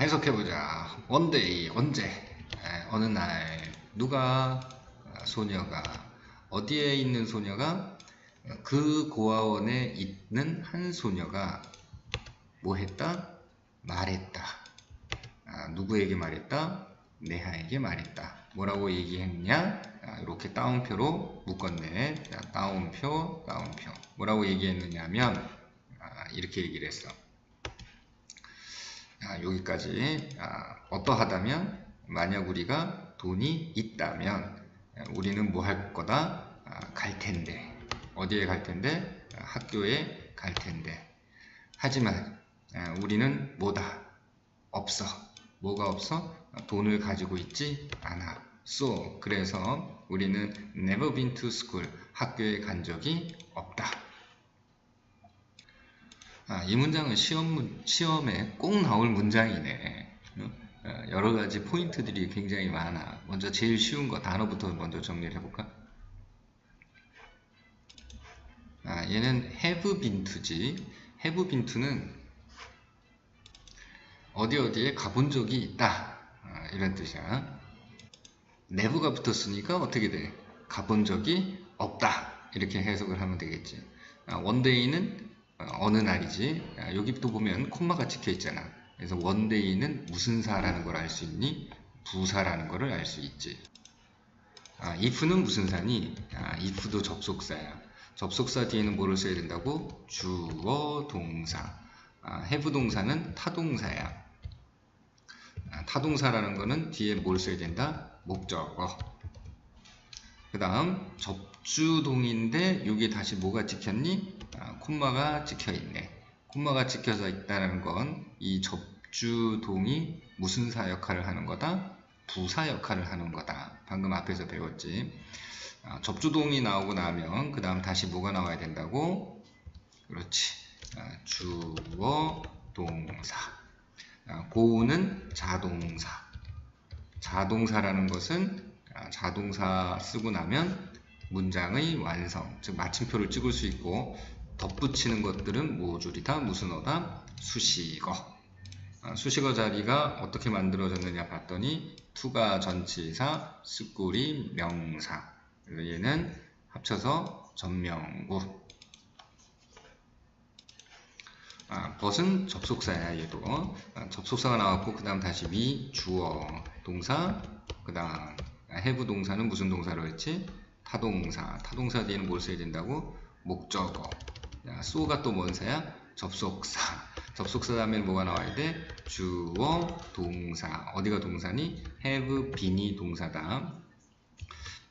해석해보자. 원데이 언제? 에, 어느 날 누가 아, 소녀가 어디에 있는 소녀가 그 고아원에 있는 한 소녀가 뭐 했다? 말했다. 아, 누구에게 말했다? 네하에게 말했다. 뭐라고 얘기했냐? 아, 이렇게 따옴표로 묶었네. 자, 따옴표, 따옴표. 뭐라고 얘기했느냐면 아, 이렇게 얘기를 했어. 아, 여기까지 아, 어떠하다면 만약 우리가 돈이 있다면 아, 우리는 뭐 할 거다? 아, 갈 텐데 어디에 갈 텐데? 아, 학교에 갈 텐데 하지만 아, 우리는 뭐다? 없어 뭐가 없어? 아, 돈을 가지고 있지 않아 so 그래서 우리는 never been to school 학교에 간 적이 없다 아, 이 문장은 시험, 문- 시험에 꼭 나올 문장이네. 어? 어, 여러 가지 포인트들이 굉장히 많아. 먼저 제일 쉬운 거 단어부터 먼저 정리를 해볼까? 아, 얘는 have been to지. have been to는 어디 어디에 가본 적이 있다. 아, 이런 뜻이야. never가 붙었으니까 어떻게 돼? 가본 적이 없다. 이렇게 해석을 하면 되겠지. 아, 원데이는 어, 어느 날이지? 아, 여기 또 보면 콤마가 찍혀 있잖아. 그래서 원데이는 무슨 사라는 걸 알 수 있니? 부사라는 거를 알수 있지. 아, if는 무슨 사니? 아, if도 접속사야. 접속사 뒤에는 뭐를 써야 된다고? 주어 동사. 아, have 동사는 타동사야. 아, 타동사라는 거는 뒤에 뭘 써야 된다? 목적어. 그 다음 접주동인데 여기에 다시 뭐가 찍혔니? 아, 콤마가 찍혀 있네. 콤마가 찍혀져 있다는 건 이 접주동이 무슨 사 역할을 하는 거다? 부사 역할을 하는 거다. 방금 앞에서 배웠지. 아, 접주동이 나오고 나면 그 다음 다시 뭐가 나와야 된다고? 그렇지. 아, 주어 동사. 아, 고우는 자동사. 자동사라는 것은 아, 자동사 쓰고 나면 문장의 완성, 즉 마침표를 찍을 수 있고 덧붙이는 것들은 모줄이다, 무슨 어다, 수식어. 아, 수식어 자리가 어떻게 만들어졌느냐 봤더니 투가 전치사, 스꾸리 명사. 얘는 합쳐서 전명구. 아, 벗은 접속사야 얘도 아, 접속사가 나왔고 그 다음 다시 위 주어 동사 그 다음 have 동사는 무슨 동사로 했지? 타동사 타동사 뒤에는 뭘 써야 된다고? 목적어 야, so가 또 뭔 사야? 접속사 접속사 다음에 뭐가 나와야 돼? 주어 동사 어디가 동사니? have bean이 동사다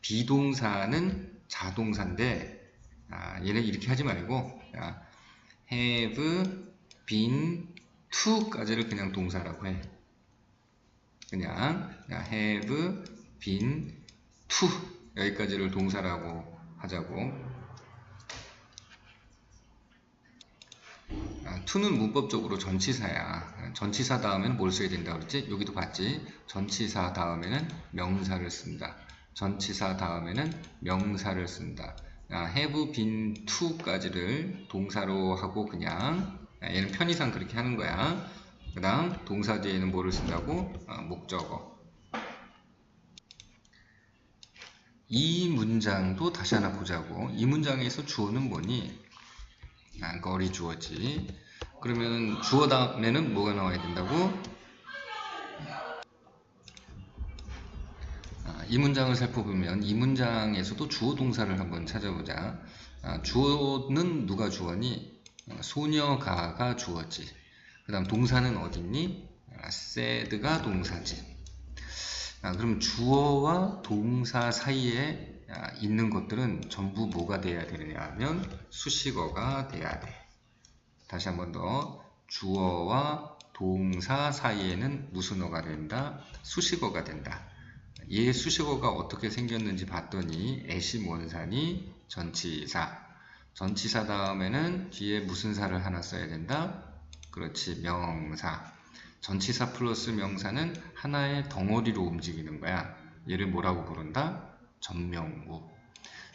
비동사는 자동사인데 아, 얘는 이렇게 하지 말고 야, have been to까지를 그냥 동사라고 해. 그냥 야, have been to 여기까지를 동사라고 하자고. 아, to는 문법적으로 전치사야. 전치사 다음에는 뭘 써야 된다 그랬지? 여기도 봤지? 전치사 다음에는 명사를 쓴다. 전치사 다음에는 명사를 쓴다. 아, have been to까지를 동사로 하고 그냥 아, 얘는 편의상 그렇게 하는 거야. 그 다음 동사 뒤에는 뭐를 쓴다고? 아, 목적어. 이 문장도 다시 하나 보자고. 이 문장에서 주어는 뭐니? 아, 거리 주어지. 그러면 주어 다음에는 뭐가 나와야 된다고? 아, 이 문장을 살펴보면 이 문장에서도 주어 동사를 한번 찾아보자. 아, 주어는 누가 주어니? 아, 소녀가가 주어지. 그 다음 동사는 어딨니? 아, said가 동사지. 아, 그럼 주어와 동사 사이에 아, 있는 것들은 전부 뭐가 돼야 되느냐 하면 수식어가 돼야 돼. 다시 한 번 더. 주어와 동사 사이에는 무슨 어가 된다? 수식어가 된다. 얘 수식어가 어떻게 생겼는지 봤더니 애시 원산이 전치사. 전치사 다음에는 뒤에 무슨 사를 하나 써야 된다? 그렇지, 명사. 전치사 플러스 명사는 하나의 덩어리로 움직이는 거야. 얘를 뭐라고 부른다? 전명구.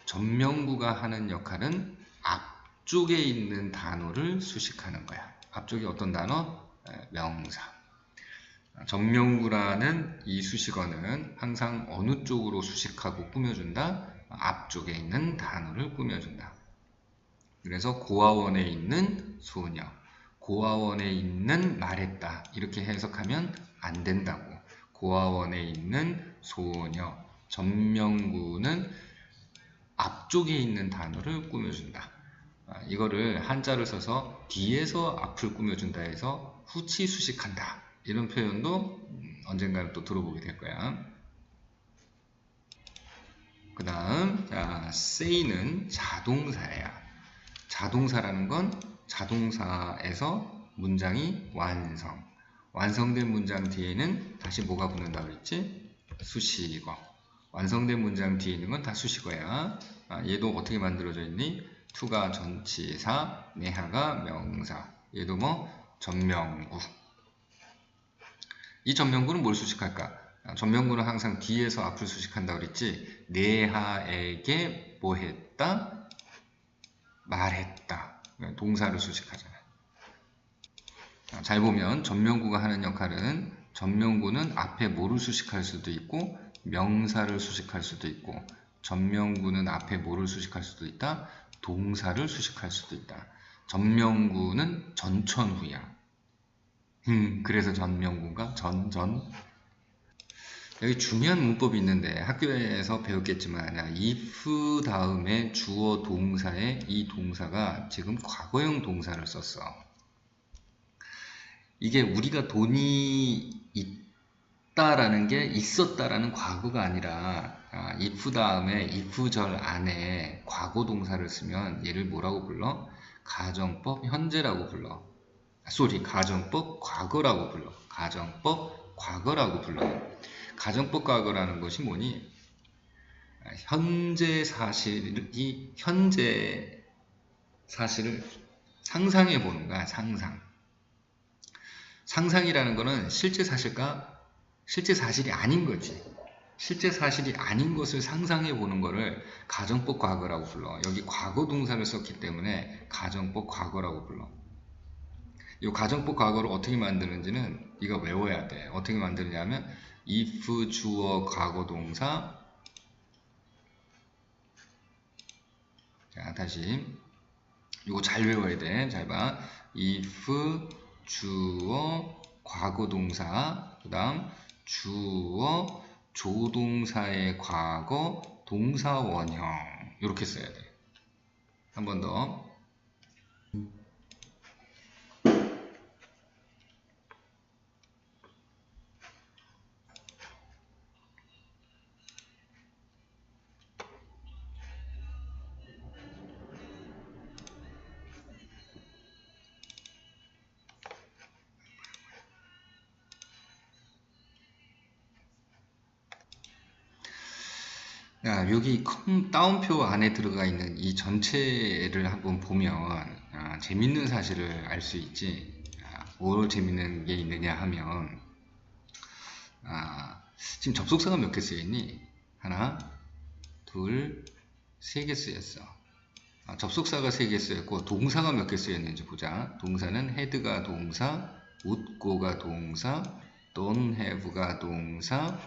전명구가 하는 역할은 앞쪽에 있는 단어를 수식하는 거야. 앞쪽에 어떤 단어? 에, 명사. 전명구라는 이 수식어는 항상 어느 쪽으로 수식하고 꾸며준다? 앞쪽에 있는 단어를 꾸며준다. 그래서 고아원에 있는 소녀, 고아원에 있는 말했다. 이렇게 해석하면 안 된다고. 고아원에 있는 소녀, 전명구는 앞쪽에 있는 단어를 꾸며준다. 아, 이거를 한자를 써서 뒤에서 앞을 꾸며준다 해서 후치 수식한다. 이런 표현도 음, 언젠가는 또 들어보게 될 거야. 그 다음, 자, say는 자동사야. 자동사라는 건 자동사에서 문장이 완성. 완성된 문장 뒤에는 다시 뭐가 붙는다 그랬지? 수식어. 완성된 문장 뒤에 있는 건 다 수식어야. 아, 얘도 어떻게 만들어져 있니? 투가 전치사, 내하가 명사. 얘도 뭐 전명구. 이 전명구는 뭘 수식할까? 아, 전명구는 항상 뒤에서 앞을 수식한다 그랬지. 내하에게 뭐 했다? 말했다. 동사를 수식하잖아. 아, 잘 보면 전명구가 하는 역할은 전명구는 앞에 뭐를 수식할 수도 있고 명사를 수식할 수도 있고 전명구는 앞에 뭐를 수식할 수도 있다. 동사를 수식할 수도 있다. 전명구는 전천후야. 음, 그래서 전명구가 전, 전. 여기 중요한 문법이 있는데 학교에서 배웠겠지만 if 다음에 주어 동사에 이 동사가 지금 과거형 동사를 썼어. 이게 우리가 돈이 있 다라는 게 있었다라는 과거가 아니라 아, if 다음에 if절 안에 과거 동사를 쓰면 얘를 뭐라고 불러? 가정법 현재라고 불러. 쏘리 가정법 과거라고 불러. 가정법 과거라고 불러. 가정법 과거라는 것이 뭐니? 아, 현재 사실이 현재 사실을 상상해 보는 거야. 상상. 상상이라는 것은 실제 사실과 실제 사실이 아닌 거지. 실제 사실이 아닌 것을 상상해 보는 것을 가정법 과거라고 불러. 여기 과거 동사를 썼기 때문에 가정법 과거라고 불러. 이 가정법 과거를 어떻게 만드는지는 이거 외워야 돼. 어떻게 만드냐면 if 주어 과거 동사 자 다시 이거 잘 외워야 돼. 잘 봐. if 주어 과거 동사 그 다음 주어 조동사의 과거 동사 원형 이렇게 써야 돼. 한 번 더. 야, 여기 컴 다운표 안에 들어가 있는 이 전체를 한번 보면 아, 재밌는 사실을 알 수 있지. 아, 뭘 재밌는 게 있느냐 하면 아, 지금 접속사가 몇 개 쓰여있니? 하나, 둘, 세 개 쓰였어. 아, 접속사가 세 개 쓰였고 동사가 몇 개 쓰였는지 보자. 동사는 head가 동사, go가 동사, don't have가 동사,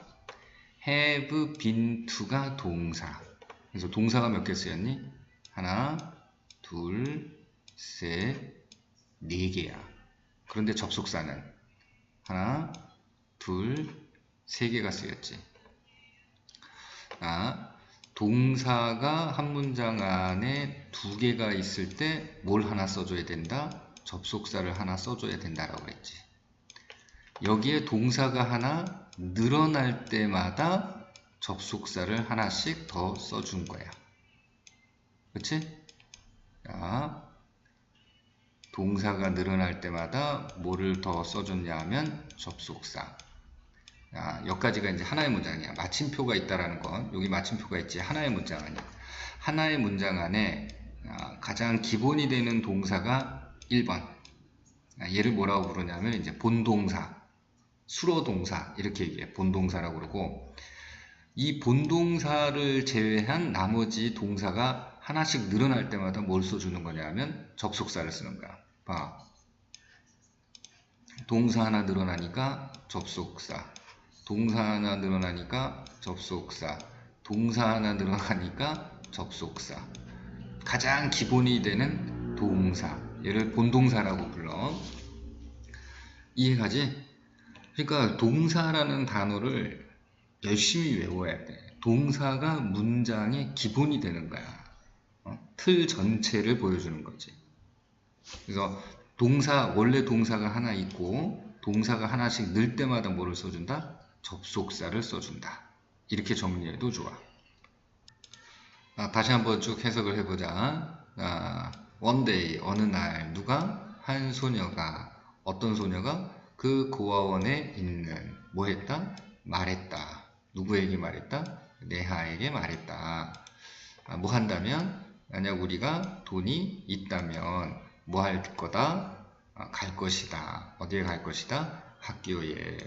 have been to가 동사. 그래서 동사가 몇 개 쓰였니? 하나, 둘, 셋, 네 개야. 그런데 접속사는 하나, 둘, 세 개가 쓰였지. 아, 동사가 한 문장 안에 두 개가 있을 때 뭘 하나 써줘야 된다? 접속사를 하나 써줘야 된다라고 했지. 여기에 동사가 하나 늘어날 때마다 접속사를 하나씩 더 써준 거야. 그치? 자, 동사가 늘어날 때마다 뭐를 더 써줬냐 하면 접속사. 자, 여기까지가 이제 하나의 문장이야. 마침표가 있다라는 건 여기 마침표가 있지 하나의 문장 아니야. 하나의 문장 안에 아, 가장 기본이 되는 동사가 1번. 아, 얘를 뭐라고 부르냐면 이제 본동사. 수로동사 이렇게 얘기해 본동사라고 그러고 이 본동사를 제외한 나머지 동사가 하나씩 늘어날 때마다 뭘 써주는 거냐면 접속사를 쓰는 거야 봐 동사 하나 늘어나니까 접속사. 동사 하나 늘어나니까 접속사. 동사 하나 늘어나니까 접속사. 가장 기본이 되는 동사. 얘를 본동사라고 불러. 이해가지? 그러니까 동사라는 단어를 열심히 외워야 돼. 동사가 문장의 기본이 되는 거야. 어? 틀 전체를 보여주는 거지. 그래서 동사, 원래 동사가 하나 있고, 동사가 하나씩 늘 때마다 뭐를 써준다? 접속사를 써준다. 이렇게 정리해도 좋아. 아, 다시 한번 쭉 해석을 해보자. 아, one day, 어느 날, 누가? 한 소녀가, 어떤 소녀가? 그 고아원에 있는, 뭐 했다? 말했다. 누구에게 말했다? 내하에게 말했다. 아, 뭐 한다면? 만약 우리가 돈이 있다면, 뭐 할 거다? 아, 갈 것이다. 어디에 갈 것이다? 학교에.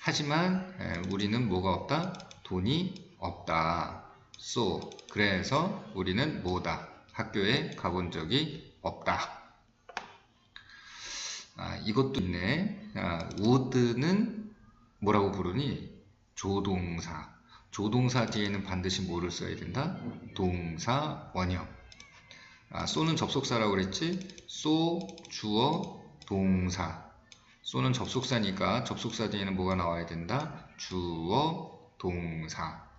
하지만 에, 우리는 뭐가 없다? 돈이 없다. So, 그래서 우리는 뭐다? 학교에 가본 적이 없다. 아, 이것도 있네. 아, would는 뭐라고 부르니? 조동사. 조동사 뒤에는 반드시 뭐를 써야 된다? 동사 원형. 아, so는 접속사라고 그랬지? so, 주어, 동사. so는 접속사니까 접속사 뒤에는 뭐가 나와야 된다? 주어, 동사.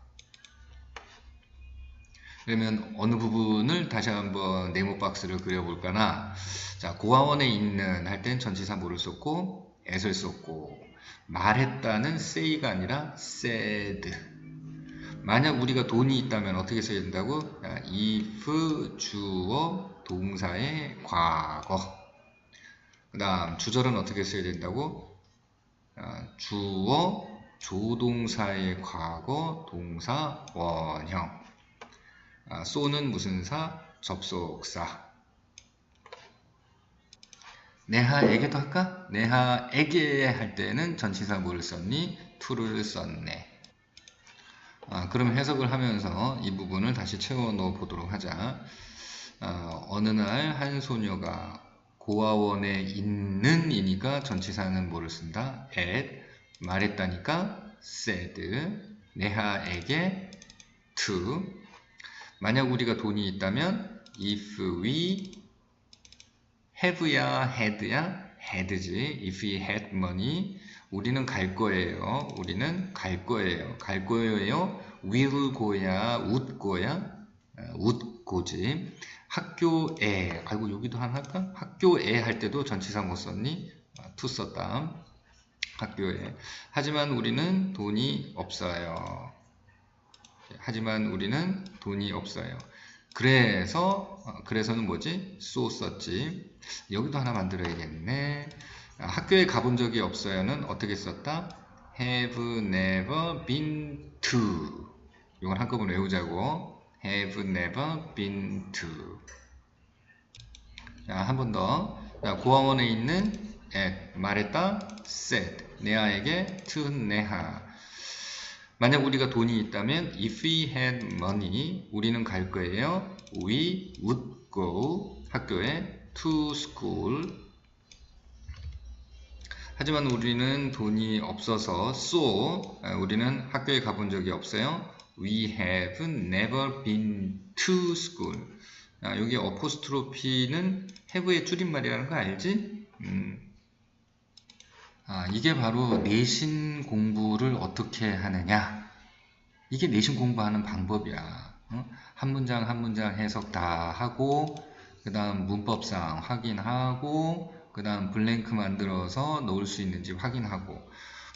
그러면 어느 부분을 다시 한번 네모 박스를 그려볼까나 자 고아원에 있는 할 땐 전치사 뭐를 썼고 at을 썼고 말했다는 say가 아니라 said 만약 우리가 돈이 있다면 어떻게 써야 된다고? 자, if 주어 동사의 과거 그 다음 주절은 어떻게 써야 된다고? 자, 주어 조동사의 과거 동사 원형 아, 쏘는 무슨 사? 접속사. 내하에게도 할까? 내하에게 할 때는 전치사 뭐를 썼니? to를 썼네. 아, 그럼 해석을 하면서 이 부분을 다시 채워 넣어 보도록 하자. 아, 어느 날 한 소녀가 고아원에 있는 이니까 전치사는 뭐를 쓴다? at 말했다니까 said 내하에게 to 만약 우리가 돈이 있다면 if we have야 had야? had지. if we had money 우리는 갈 거예요. 우리는 갈 거예요. 갈 거예요? will go야? would go야? would go지. 학교에 아이고 여기도 하나 할까? 학교에 할 때도 전치사 못 썼니? to 썼다. 학교에. 하지만 우리는 돈이 없어요 하지만 우리는 돈이 없어요. 그래서 어, 그래서는 뭐지? so 썼지. 여기도 하나 만들어야겠네. 아, 학교에 가본 적이 없어요는 어떻게 썼다? have never been to. 이건 한꺼번에 외우자고. have never been to. 자, 한 번 더. 자, 고아원에 있는 at 말했다 said 네아에게 to 네하 만약 우리가 돈이 있다면 if we had money 우리는 갈 거예요. we would go 학교에 to school 하지만 우리는 돈이 없어서 so 우리는 학교에 가본 적이 없어요. We have never been to school. 아, 여기 어포스트로피는 have의 줄임말이라는 거 알지? 음. 아, 이게 바로 내신 공부를 어떻게 하느냐. 이게 내신 공부하는 방법이야. 어? 한 문장 한 문장 해석 다 하고, 그 다음 문법상 확인하고, 그 다음 블랭크 만들어서 넣을 수 있는지 확인하고,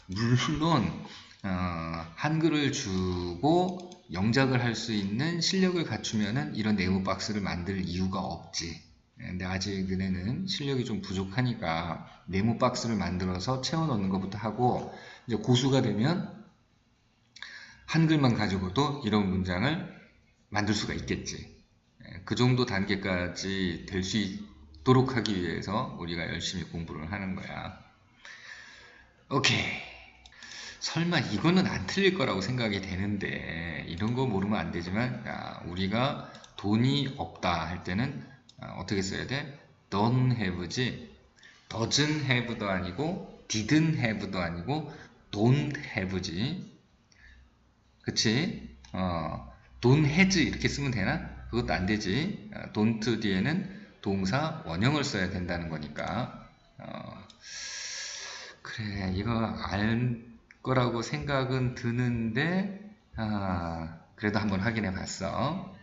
물론, 어, 한글을 주고 영작을 할 수 있는 실력을 갖추면은 이런 네모 박스를 만들 이유가 없지. 근데 아직 은혜는 실력이 좀 부족하니까 네모 박스를 만들어서 채워 넣는 것부터 하고 이제 고수가 되면 한글만 가지고도 이런 문장을 만들 수가 있겠지. 예, 그 정도 단계까지 될 수 있도록 하기 위해서 우리가 열심히 공부를 하는 거야. 오케이. 설마 이거는 안 틀릴 거라고 생각이 되는데 이런 거 모르면 안 되지만 야, 우리가 돈이 없다 할 때는 아, 어떻게 써야 돼? don't have지. doesn't have도 아니고 didn't have도 아니고 don't have지. 그치? 어, don't has 이렇게 쓰면 되나? 그것도 안 되지. 어, don't 뒤에는 동사 원형을 써야 된다는 거니까. 어, 그래, 이거 알 거라고 생각은 드는데, 아, 그래도 한번 확인해 봤어.